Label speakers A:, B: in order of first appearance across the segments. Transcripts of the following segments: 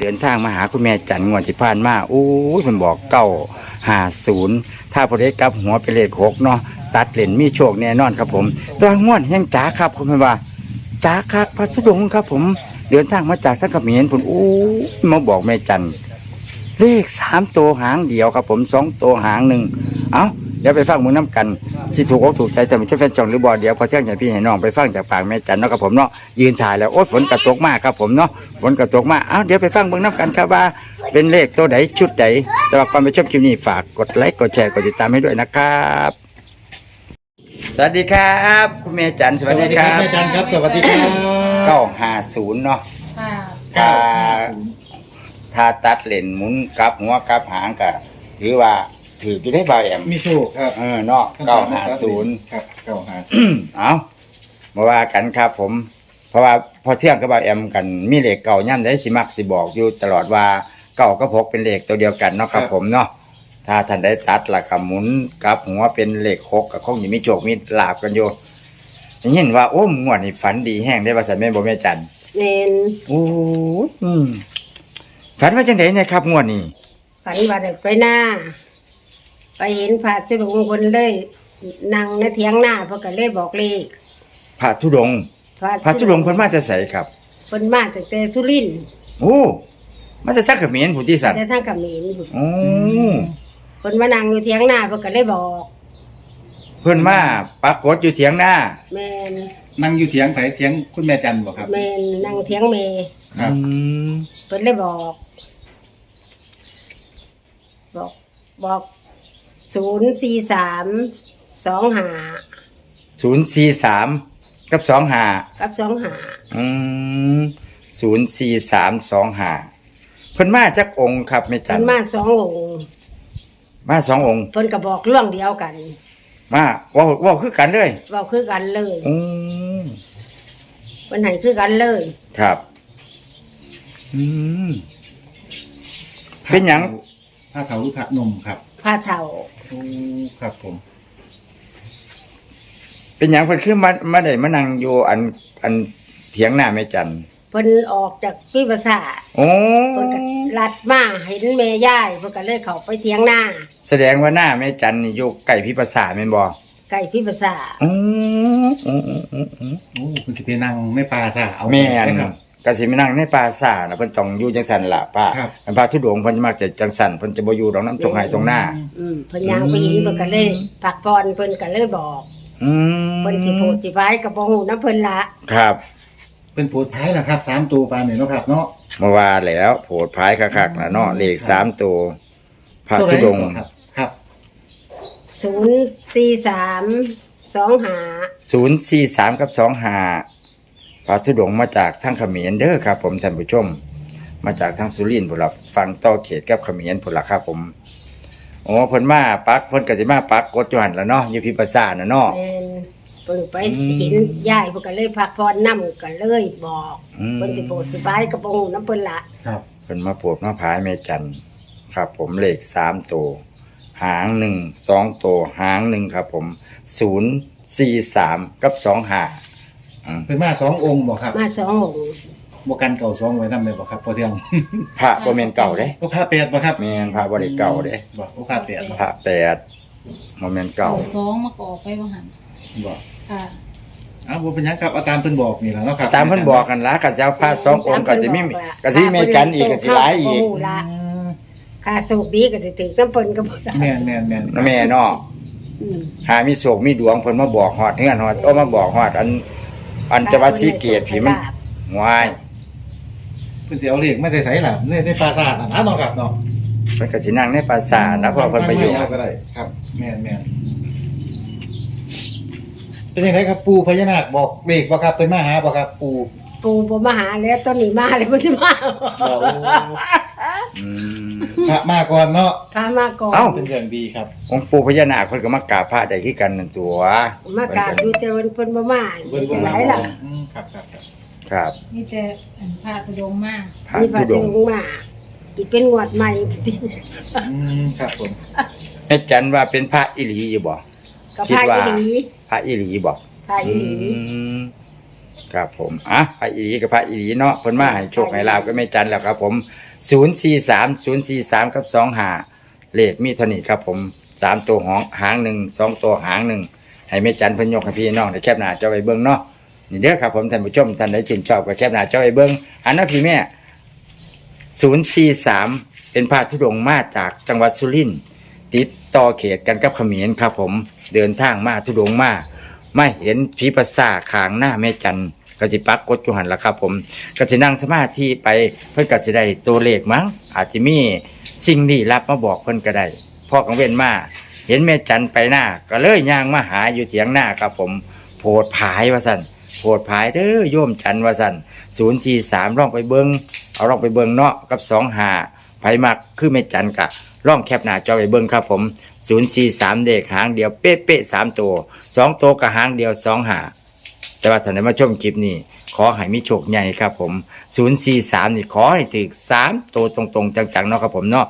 A: เดินทางมาหาคุณแม่จันงวดที่ผ่านมาอู้ยมันบอกเก้าหาศูนย์ถ้าพอได้กลับหัวเป็นเลขหกเนาะตัดเหรียญมีโชคแน่นอนครับผมตัวงวดแห่งจ๋าครับคุณแม่ว่าจ๋าครับพระธุดงครับ ผมเดินทางมาจากทั้งเขมรผมอู้มาบอกแม่จันเลขสามตัวหางเดียวครับผมสองตัวหางหนึ่งเอ้า ดี๋ยวไปฟังมือน้ำกันสิถูกอกถูกใจแต่ไม่ใช่แฟนจองหรือบอเดียวพอเที่ยงใหญ่พี่ให้น้องไปฟังจากปากแม่จันเนาะครับผมเนาะยืนถ่ายแล้วโอ้ยฝนกระตกมากครับผมเนาะฝนกระตกมากอ้าวเดี๋ยวไปฟังเบิ่งน้ำกันครับว่า เป็นเลขตัวไหนชุดไหนแต่ว่าก่อนไปชมคลิปนี้ฝากกดไลค์กดแชร์กดติดตามให้ด้วยนะครับ สวัสดีครับคุณแม่จันสวัสดีครับ
B: แม่จันครับสวัสดีครับ
A: เก้าห้าศูนย์เนาะ
C: ค่ะ
A: ถ้าถ้าตัดเลนหมุนกลับหัวกลับหางก็ถือว่า ถือไปได้เบาแอม
B: มีโชคครับ
A: เออเนาะเก้าห้าศูนย์
B: ครับเก้าห้า
A: เอามาว่ากันครับผม เพราะว่าพอเที่ยงกับบ่าวแอมกัน มีเลขเก่าย่ำได้สิมักสิบอกอยู่ตลอดว่าเก่ากับพกเป็นเลขตัวเดียวกันเนาะครับผมเนาะถ้าท่านได้ตัดหลักหมุนกลับหัวเป็นเลขหกกับคงอยู่มีโจกมีลาบกันอยู่ได้ยินว่าโอ้มงวดนี่ฝันดีแห้งได้ภาษาแม่นบ่แม่จัน
C: เนน
A: โอ้ยอืมฝันว่าจังไดเนี่ยครับงวดนี้
C: ฝันว่าได้ไปหน้า ไปเห็นพระจุลงคนเลยนั่งในเถียงหน้าเพราะก็เลยบอกเลข
A: พระธุดงค์พระธุดงค์เพิ่นมาจะใส่ครับ
C: เพิ่นมาตั้งแต่สุรินทร์
A: โอ้ มาจะซักเขมิ้นผู้ที่สัน
C: แต่ทางเขมร
A: โอ้
C: เพิ่นมานั่งอยู่เถียงหน้าเพราะก็เลยบอก
A: เพิ่นมาปรากฏอยู่เถียงหน้า
C: แมน
B: นั่งอยู่เถียงไผเถียงคุณแม่จันบ่ครับ
C: แมนนั่งเถียงเม
B: ครับ
A: อืม
C: เพิ่นเลยบอก บอกบอก ศูนย์สี่สามสองหา
A: ศูนย์สี่สามกับสองหา
C: กับสองหา
A: อืมศูนย์สี่สามสองหาเพิ่นมาจากองค์ครับไม่จั
C: เพิ่
A: น
C: นมาสององค์
A: มาสององค์
C: เพิ่นก็บอกเรื่องเดียวกัน
A: มาเว่าเว่าคือกันเลย
C: เว้าคือกันเลย
A: อืม
C: เพิ่นให้คือกันเลย
A: ครับ อืมเป็นหยัง
B: ผ้าขาวหรือผ้านมครับ
C: ผ้าเฒ่า
B: โอ้ครับผม
A: เป็นหยังเพิ่นคือมามาได้มานั่งอยู่อันอันเถียงหน้าแม่จัน
C: เพิ่นออกจากพิภาษา
A: โอ้
C: เพิ่นก็ลัดมาเห็นแม่ยายเพิ่นก็เลยเข้าไปเถียงหน้า
A: แสดงว่าหน้าแม่จันนี่อยู่ใกล้พิภาษาแม่นบ่
C: ไก่พิภาษา
A: อืมอืมอืมอืมอืม
B: โอ้คุณสิไปนั่งในป่าซะเอา
A: แม่น
B: ครับ
A: ก็สิมานั่งในป่าซ่านะเพิ่นต้องอยู่จังซั่นล่ะป้า
B: ครับ
A: อันพระธุดงค์เพิ่นมักจะจังซั่นเพิ่นจะบ่อยู่ดอกน้ำตรงไหตรงหน้า
C: อืมเพิ่นย่างไปเห็นเพิ่นก็เลยพักก่อนเพิ่นก็เลยบอก
A: อืม
C: เพิ่นสิโพดสิพายก็บ่ฮู้นำเพิ่นละ
A: ครับ
B: เป็นโพดไผ่ล่ะครับสามตัวปลาเนี่ยเนาะครับ เนาะ
A: เมื่อวานแล้วโผดพายคักๆนะเนาะเลขสามตัวพระธุดงค์
B: ครับ ครับ
C: 043 25
A: 043กับ25 พระธุดงค์มาจากทางเขมรเด้อครับ ผมท่านผู้ชม มาจากทางสุรินทร์พุ่นล่ะฟังต่อเขตกับเขมรพุ่นล่ะครับผมโอ้เพิ่นมาปักเพิ่นก็สิมาปักกดอยู่หั่นล่ะเนาะอยู่พิภาษาน่ะเนาะ
C: แม่นเพิ่นไป
A: อืม
C: เห็นยายเพิ่นก็เลยพักผ่อนนำก็เลยบอก
A: อืม
C: เพิ่นสิโพดสิพายก็บ่ฮู้นำเพิ่นละ
B: ครับ
A: เพิ่นมาโปรดมาพายแม่จันทร์ครับ ผมเลขสามตัวหางหนึ่งสองตัวหางหนึ่งครับ ผมศูนย์สี่สามกับสองหา อืม
B: เป็นมาสององค์บ่ครับ
C: มาสององค์
B: บ่กันเก่าสองไว้นำเลยบ่ครับพอเที่ยง
A: พระบ่แม่นเก่าเด้
B: โอ้ผ้าแปดบ่ครับ
A: แม่นพระบ่ได้เก่าเด้
B: บ่โอ้ผ้าแปดบ่
A: พระแปดบ่แม่นเก่า
D: สองมากออกไปว่าหัน
B: บ่
D: ค่ะ
B: อ้าวบ่เป็นหยังครับเอาตามเพิ่นบอกนี่ล่ะเนาะครับ
A: ตามเพิ่นบอกกันละก็จะเอาพระสององค์ก็สิมีก็สิมีแม่จันทร์อีกก็สิหลายอีก
C: บ่ฮู้ละ
B: อืม
C: ค่าโชคดีก็สิถึงน้ำเพิ่นก็บ่ได้
B: แม่นแม่นแม่น
A: นะแม่เนาะ
C: อืม
A: หามีโศกมีดวงเพิ่นมาบอกฮอดเฮือนฮอดโอ้มาบอกฮอดอัน อันจังหวัดศรีเกตผีมันวาย
B: เพิ่นสิเอาเลขไม่ได้ใส่ล่ะในในปราสาทน่ะนะเนาะครับเนาะ
A: เพิ่นก็สินั่งในปราสาทนะเพราะเพิ่นไปอยู่
B: ก็ได้ ครับ แม่นแม่นเป็นยังไงครับปูพญานาคบอกเลขบ่ครับเป็นมาหาบ่ครับ ปู
C: ปูบ่มาหาแล้วต้นนี้มาเลยบ่สิมา
B: บอก
A: อืม
B: พระมาก่อนเนาะ
C: พามาก่อน
A: เอ้า
B: เป็นเรื่องดีครับ
A: องค์ปู่พญานาคเพิ่นก็มากราบพระได้คือกันนั่นตัว
C: มากราบดูแต่วันเพิ่นบ่มา
B: เบิ่น
C: จังไดล่ะ
B: อืมครับครับครับ
A: ครับ
D: มีแต่อันพาตุดงมาก
A: พระ
C: มีพระ
A: ธุด
C: ถึ
A: ง
C: ง
A: ค์
C: มา อีกเป็นงวดใหม่
B: อืมครับผม
A: แม่จันว่าเป็นพระอีหลีอยู่บ่
C: ก็
A: คิด
C: พา
A: ว่า
C: อีหลี
A: พระอีหลีบ่
C: พาอีหลี
A: อืมครับผมอะพระอีหลีกับพระอีหลีเนาะเพิ่นมาให้โชคให้ลาบก็ไม่จันแล้วครับ ผม ศูนย์สี่สามศูนย์สี่สามกับสองหาเลขมีเท่านี้ครับผมสามตัวหองหางหนึ่งสองตัวหางหนึ่งให้แม่จันพิ่นยกให้พี่น้องได้แคบหน้าจอไว้เบิ่งเนาะนี่เด้อครับผมท่านผู้ชมท่านใดชื่นชอบก็แคบหน้าจอไว้เบิ่งอันนั้นพี่แม่ศูนย์สี่สามเป็นพระธุดงค์มาจากจังหวัดสุรินทร์ติดต่อเขตกันกับเขมรครับผมเดินทางมาธุดงค์มาไม่เห็นผีประสาขางหน้าแม่จัน ก็จิปักกดจุหันละครับผมก็จะนั่งสมาธิไปเพื่อก็จะได้ตัวเลขมั้งอาจจะมีสิ่งลี้ลับมาบอกเพิ่นก็ได้พ่อกังเว้นมา เห็นแม่จันไปหน้า ก็เลยย่างมาหาอยู่เถียงหน้าครับผม โพดผายว่าสันโพดผายเด้อโยมจันว่าสันศูนย์ทีสามร่องไปเบิงเอาร่องไปเบิงเนาะกับสองหาไผ่มักคือแม่จันกะร่องแคบหน้าจอไปเบิงครับผมศูนย์สี่สามเด็กหางเดียวเป๊ะเป๊ะๆสามตัวสองตัวกับหางเดียวสองหา แต่ว่าท่านใดมาชมคลิปนี้ ขอให้มีโชคใหญ่ครับผมศูนย์สี่สามนี่ขอให้ถึกสามตัวตรงๆ จังๆเนาะครับผมเนาะ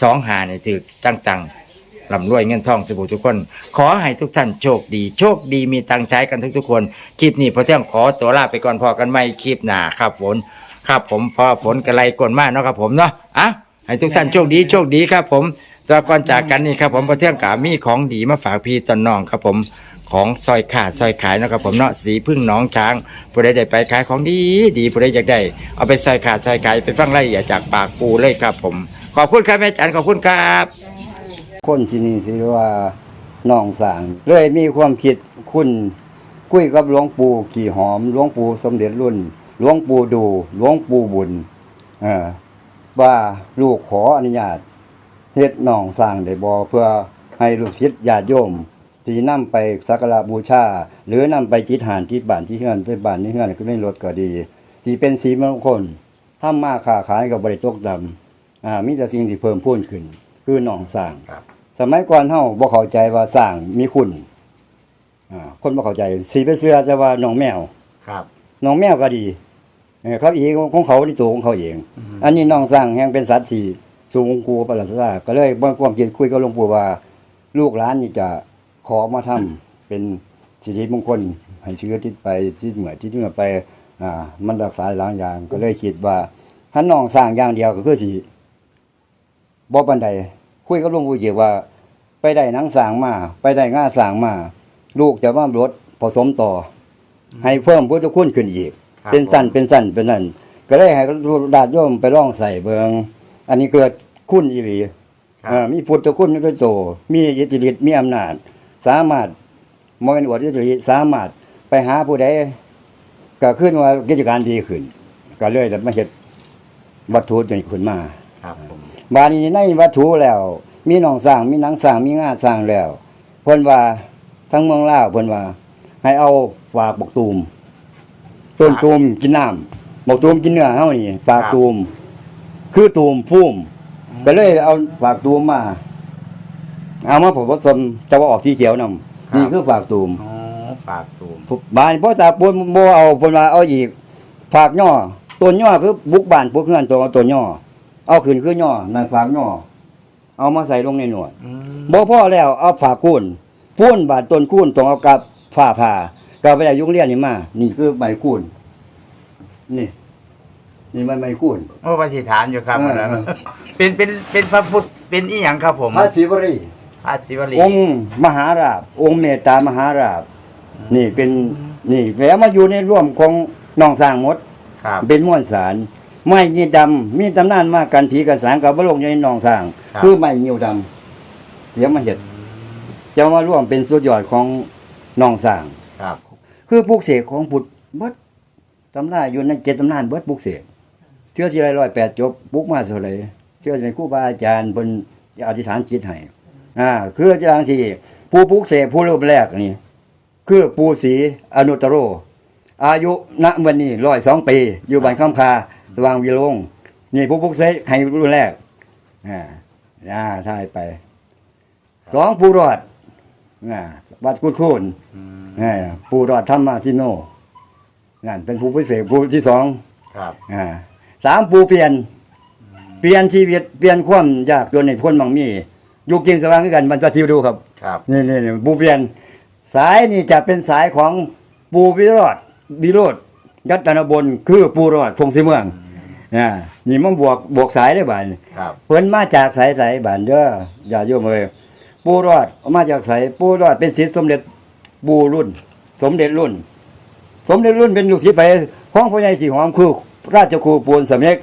A: สองหานี่ถึกจังๆลำรวยเงินทองสบู่ทุกคน ขอให้ทุกท่านโชคดี โชคดีมีตังค์ใช้กันทุกๆคน คลิปนี้พอเที่ยงขอตัวลาไปก่อนพอกันไม่คลิปหนาครับฝนครับผมพอฝนกระไรกลมากเนาะครับผมเนาะอะให้ทุกท่านโชคดีโชคดีครับผมตัวก่อนจากกันนี่ครับผมพอเที่ยงกามีของดีมาฝากพี่ตอนน้องครับผม ของซอยขาดซอยขายนะครับผมเนาะสีพึ่งน้องช้างผู้ใดได้ไปขายของดีดีผู้ใดอยากได้ เอาไปซอยขาดซอยขายไปฟังรายละเอียดจากปากปูเลยครับผม ขอบคุณครับแม่จันขอบคุณครับ
E: คนที่นี่สิว่าน้องสางเลยมีความคิดคุณคุยกับหลวงปู่ขี่หอมหลวงปู่สมเด็จรุ่นหลวงปู่ดูหลวงปู่บุญเออว่าลูกขออนุญาตเฮ็ดน้องสร้างได้บ่เพื่อให้ลูกศิษย์ญาติโยม ที่นำไปสักการะบูชา หรือนำไปจิตหานที่บ้านที่เฮือนไปบ้านที่เฮือนก็ได้รถก็ดีที่เป็นสีมงคลทำมาค้าขายกับบริตกดำอ่ามีแต่สิ่งที่เพิ่มพูนขึ้น คือน้องสร้างสมัยก่อนเฮาบ่เข้าใจว่าสร้างมีคุณอ่าคนบ่เข้าใจ สีไปเสื้อจะว่าน้องแมว
A: ครับ
E: น้องแมวก็ดีเออเขาอีกของเขาที่ตัวของเขาเอง อันนี้น้องสร้างแห่งเป็นสัตว์ที่สูงกูประหลาดซาก็เลยบ่ความคิดคุยกับหลวงปู่ว่า ลูกหลานนี่จะ ขอมาทำเป็นสิริมงคลให้เชื้อที่ไปที่เหมือที่เหมือไปอ่ามันรักษาหลายอย่างก็เลยคิดว่าถ้าน้องสร้างอย่างเดียวก็คือสิบ่ปานใดคุยกับหลวงปู่เกี่ยวว่า ไปได้หนังสร้างมา ไปได้ง่าสร้างมา ลูกจะว่ารถผสมต่ออให้เพิ่มพุทธคุณขึ้นอีก
A: ครับ
E: เป็นสั้นเป็นสั้นเป็นนั่นก็เลยให้ดาดโยมไปล่องใส่เบิงอันนี้เกิดคุณอีหลี
A: ครับ
E: เอ่อมีพุทธคุณด้วยโตมีอิทธิฤทธิ์มีอำนาจ สามารถมเป็นอวดอิทธิฤทธิ์สามารถไปหาผู้ใดก็ขึ้นว่ากิจการดีขึ้น ก็เลยได้มาเฮ็ดวัตถุตัวนี้ขึ้นมา
A: ครับผม
E: บาดนี้ในวัตถุแล้ว มีหนองสร้างมีหนังสร้างมีงาสร้างแล้วเพิ่นว่าทั้งเมืองลาวเพิ่นว่า ให้เอาฝากบกตูมต้นตูมกินน้ำบกตูมกินเนื้อเฮานี่ฝากตูม คือตูมพุ่มก็เลยเอาฝากตูมมา เอามาผสมจะว่าออกที่เขียวนำนี่คือฝากตูม
A: อ๋อฝากตูม
E: บานพ่อตาปนบ่เอาเพิ่นว่าเอาอีก ฝากย่อต้นย่อคือบุกบ้านพวกเฮือนตัวต้นย่อเอาขึ้นคือย่อนั่นฝากย่อเอามาใส่ลงในหนวด
A: อืม
E: บ่พอแล้วเอาฝากคูนพูนบาดต้นคูนต้องเอากับฝ้าผ่าก็ไปได้ยุงเรียนนี่มา นี่คือใบคูนนี่ นี่ใบไม้คูน
A: โอ้ปฏิฐานอยู่ครับ
E: เออ
A: อันนั้น
E: เออ
A: เป็นเป็นเป็นพระพุทธเป็นอีหยังครับผม
E: พระศิวรี
A: พระศิวลี
E: องค์มหาราบ องค์เมตตามหาราบ นี่เป็นนี่แล้วมาอยู่ในร่วมของน้องสร้างหมด
A: ครับ
E: เป็นม้วนสารไม้ยีดำมีตำนานมากกันผีกันสางกับบลงอยู่ในหนองสร้าง
A: ครับ
E: คือไม้เงียวดำเดี๋ยวมาเห็ดจะมาร่วมเป็นสุดยอดของหนองสร้าง
A: ครับ
E: คือปลูกเสกของพุทธเบิดตำนานอยู่ในเจ็ดตำนานเบิดปลูกเสกเชื่อสิไรร้อยแปดจบปลูกมาเท่าไหรเชื่อจะเป็นครูบาอาจารย์เป็นอธิษฐานจิตให้ อ่าคืออาจารย์ที่ผู้ปลูกเสกผู้รูปแรกนี่ คือปูศรีอนุตตโร อายุณวันนี้ร้อยสองปี อยู่บ้านข้ามคา สว่างวิโรงนี่ผู้ปลุกเสกให้รุ่นแรกอ่าอ่าทายไปสองผู้รอดอ่าวัดกุดคูนอ่าผู้รอดธรรมาทิโนนั่นเป็นผู้พิเศษผู้ที่สอง
A: ครับ
E: อ่าสามผู้เปลี่ยน เปลี่ยนชีวิตเปลี่ยนความยากจนในพ้นบางมี อยู่กินสว่างด้วยกันมันจะทิวดูครับ
A: ครับ
E: นี่นี่นี่ปูเปลี่ยน สายนี่จะเป็นสายของปูวิโรอดวิโรธยัตนบนคือปูรอดพงศิเมืองอ่านี่มันบวกบวกสายได้บาด
A: ครับ
E: เพิ่นมาจากสายสายบานเด้ออย่าโยมเอ้ยปูรอดมาจากสายปูรอดเป็นศิษย์สมเด็จปูรุ่น สมเด็จรุ่น สมเด็จรุ่นเป็นลูกศิษย์ไปของพ่อใหญ่ที่หอมคือราชครูปูนสำเร็จ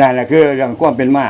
E: นั่นแหละคือเรื่องความเป็นมา